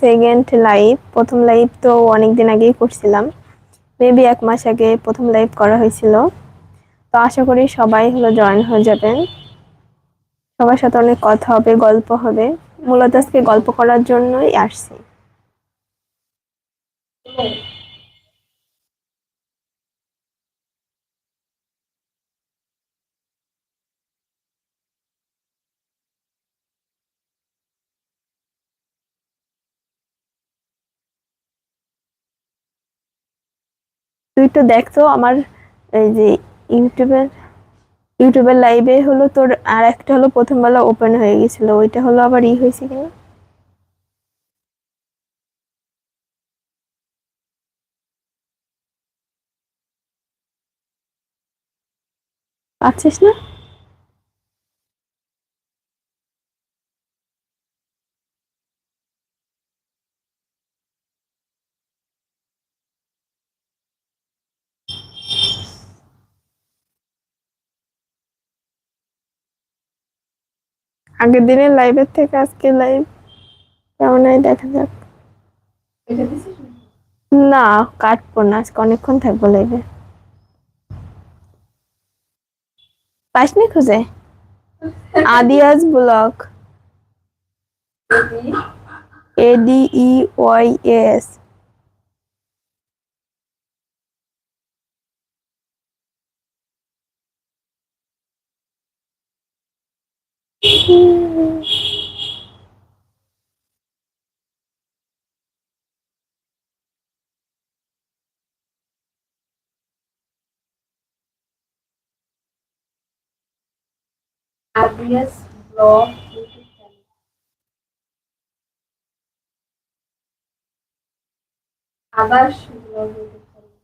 Second live প্রথম live তো অনেকদিন আগেই করছিলাম। মেবি এক মাস আগে প্রথম লাইভ করা হয়েছিল। তো আশা করি সবাই হলো জয়েন হয়ে যাবেন। সবার সাথে অনেক কথা হবে, গল্প হবে। মূলত আজকে গল্প করার জন্যই আসছি। তুই তো দেখতো আমার এই যে ইউটিউবের ইউটিউবের লাইভে হলো তোর আর একটা হলো প্রথমবেলা ওপেন হয়ে গেছিল, ওইটা হলো আবার ই হয়েছে কিনা? পাচ্ছিস না? আগের দিনের লাইভের থেকে আজকে লাইভ কেমন হয় দেখা যাক। না কাটবো না আজকে অনেকক্ষণ থাকব লাইভে পাসনি খুঁজে? আদিয়াজ block A D E Y S channel আবাস ব্লগ ইউটিউব চ্যানেল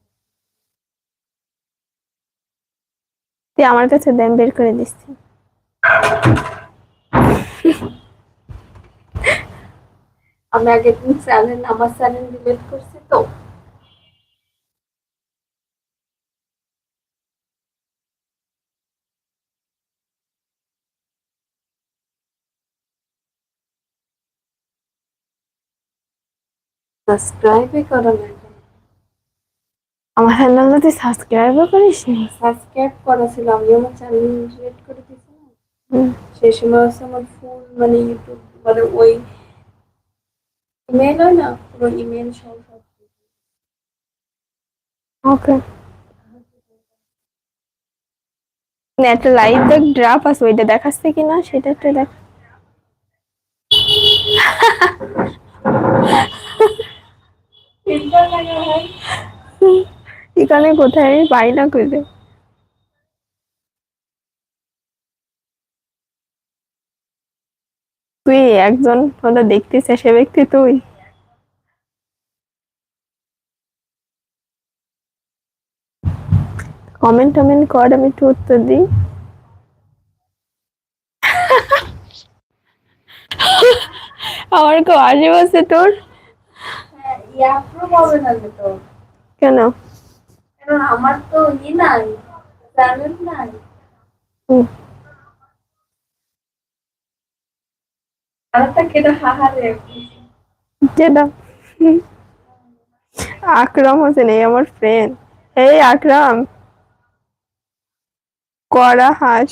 তুই আমার কাছে দেন বের করে দিচ্ছি। আমি আগের দিন চ্যানেল আমার চ্যানেল ডিলিট করছি তো। সাবস্ক্রাইবই করা নাই আমার চ্যানেলটা তুই সাবস্ক্রাইবও করিস নি? সাবস্ক্রাইব করা ছিল আমি আমার চ্যানেল ডিলিট করে হুম। সেই সময় হচ্ছে আমার ফুল মানে ইউটিউব মানে ওই ইমেল না? পুরো ইমেল সহ সব ওকে একটা লাইভ দেখ ড্রাপ আছে ওইটা দেখাচ্ছে কিনা সেটা একটু দেখ। এখানে কোথায়? পাই না খুঁজে। তুই একজন হলো দেখতেছে সে ব্যক্তি তুই। কমেন্ট টমেন্ট কর আমি একটু উত্তর দিই। আমার খুব হাসি বসে তোর। কেন? আমার তো ই নাই চ্যানেল নাই। যেটা। আকরাম হোসেন এই আমার ফ্রেন্ড এই আকরাম। করা হাস।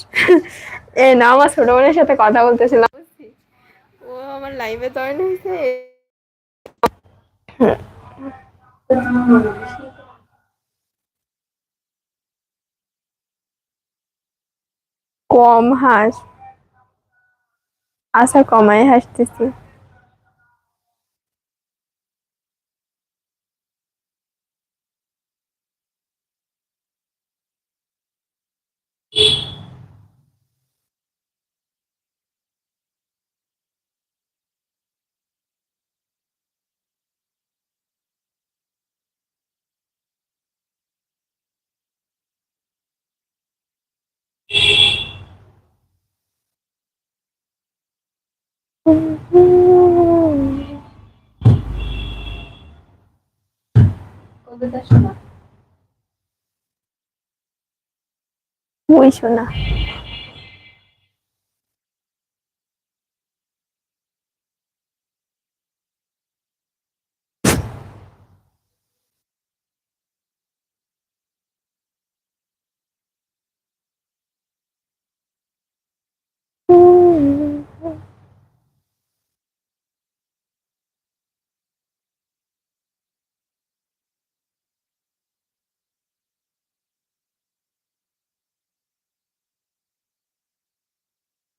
এ না আমার ছোট বোনের সাথে কথা বলতেছিলাম। ও আমার লাইভে জয়েন হয়েছে। কম হাস। আশা কমায় হাসতেছি। ওই শোনা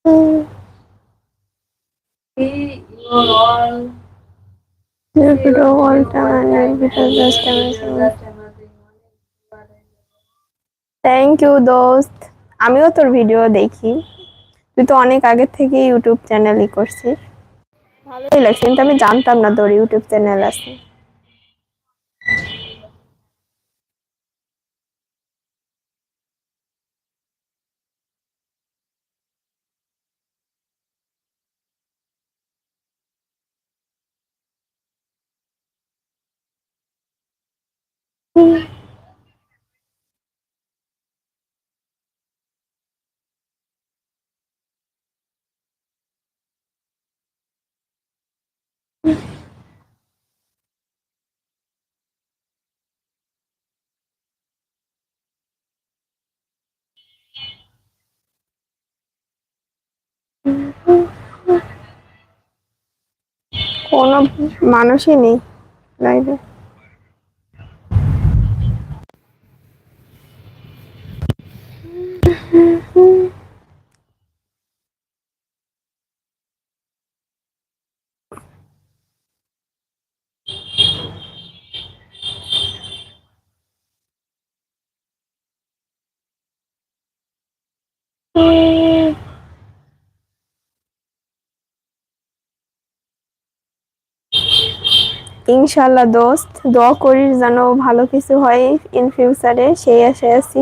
See your all. Video all time and your video just amazing. Thank you দোস্ত আমিও তোর ভিডিও দেখি তুই তো অনেক আগের থেকে ইউটিউব চ্যানেলই করছিস ভালোই লাগছে, কিন্তু আমি জানতাম না তোর ইউটিউব চ্যানেল আছে কোনো মানুষই নেই লাইভে ইনশাল্লাহ দোস্ত দোয়া করিস যেন ভালো কিছু হয় ইন ফিউচারে সেই আশায় আছি।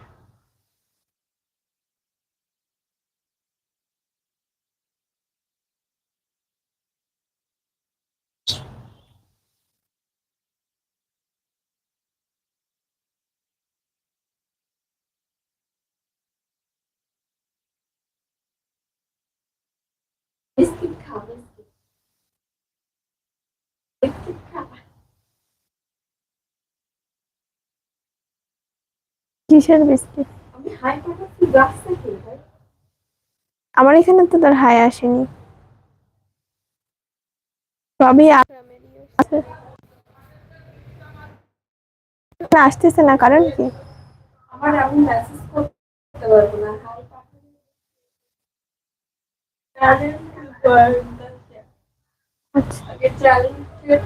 বিস্কিট খা বিস্কিট বিস্কিট খা কিসের বিস্কিট? আমার এখানে তো তোর হাই আসেনি। সবই আসতেছে না কারণ কি? আমার আমি মেসেজ করতে পারব না। হাই আচ্ছা। আগে চ্যালেঞ্জ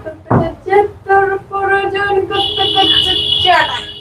করতে যাচ্ছে তোর প্রয়োজন করতে করতে চ্যালেঞ্জ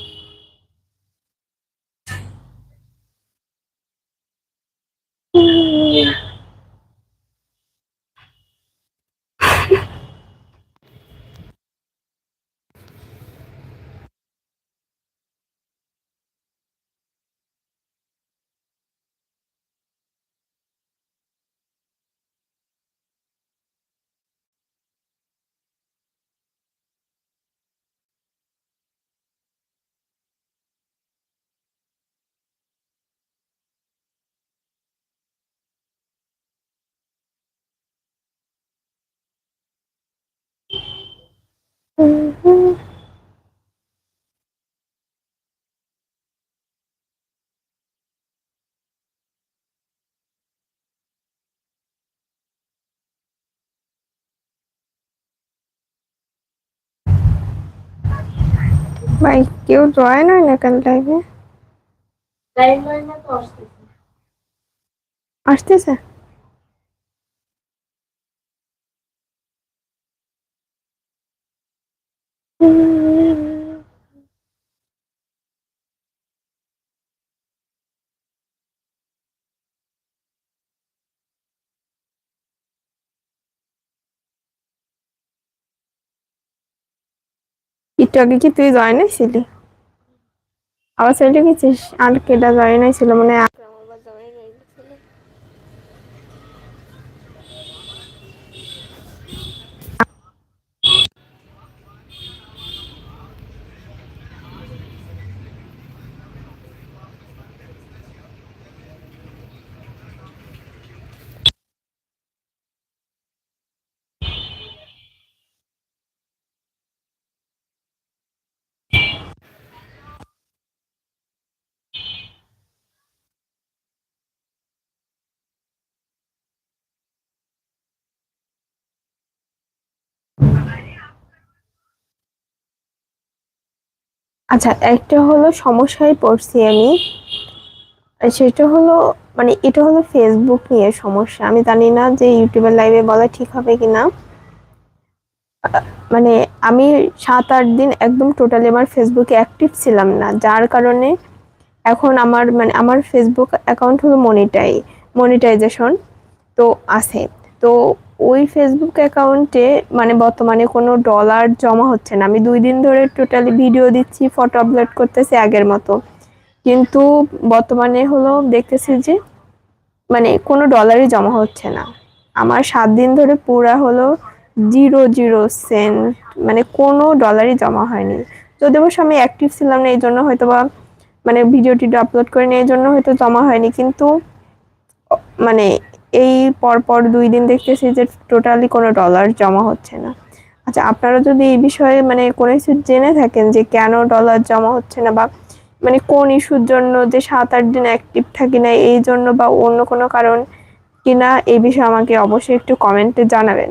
ভাই কেউ জয়েন হয় না কেন লাইভে টাইম লাইনে তো আসতেছে আসতেছে একটু আগে কি তুই জয়েন হয়েছিলি? আবার ছেলেটা গেছিস? আর কেটা জয়েন হয়েছিল? মানে আচ্ছা একটা হলো সমস্যায় পড়ছি আমি। সেটা হলো মানে এটা হলো ফেসবুক নিয়ে সমস্যা। আমি জানি না যে ইউটিউবের লাইভে বলা ঠিক হবে কিনা। আহ, মানে আমি সাত আট দিন একদম টোটালি আমার ফেসবুকে অ্যাক্টিভ ছিলাম না। যার কারণে এখন আমার মানে আমার ফেসবুক অ্যাকাউন্ট হলো মনিটাই মনিটাইজেশন তো আছে। তো ওই ফেসবুক অ্যাকাউন্টে মানে বর্তমানে কোনো ডলার জমা হচ্ছে না। আমি দুই দিন ধরে টোটালি ভিডিও দিচ্ছি ফটো আপলোড করতেছি আগের মতো। কিন্তু বর্তমানে হলো দেখতেছি যে মানে কোনো ডলারই জমা হচ্ছে না। আমার সাত দিন ধরে পুরা হলো জিরো জিরো সেন্ট মানে কোনো ডলারই জমা হয়নি। যদি অবশ্য আমি অ্যাক্টিভ ছিলাম না, এই জন্য হয়তো বা মানে ভিডিও টিডিও আপলোড করে নিয়ে এই জন্য হয়তো জমা হয়নি। কিন্তু মানে এই পরপর দুই দিন দেখতেছি যে টোটালি কোনো ডলার জমা হচ্ছে না। আচ্ছা আপনারা যদি এই বিষয়ে মানে কোনো কিছু জেনে থাকেন যে কেন ডলার জমা হচ্ছে না বা মানে কোন ইস্যুর জন্য যে সাত আট দিন অ্যাক্টিভ থাকি না, এই জন্য বা অন্য কোনো কারণ কিনা, এই বিষয়ে আমাকে অবশ্যই একটু কমেন্টে জানাবেন।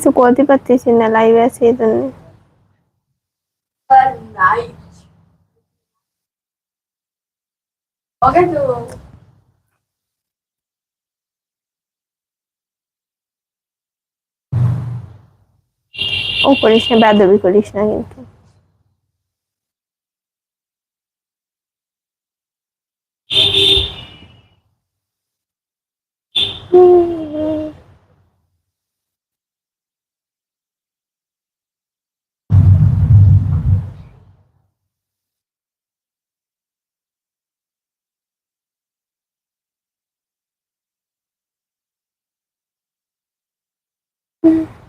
কিছু করতে পারতেছি না লাইভে আছে এই জন্য Night. Okay, তো ও করিস না বেদবি করিস না কিন্তু Mm-hmm.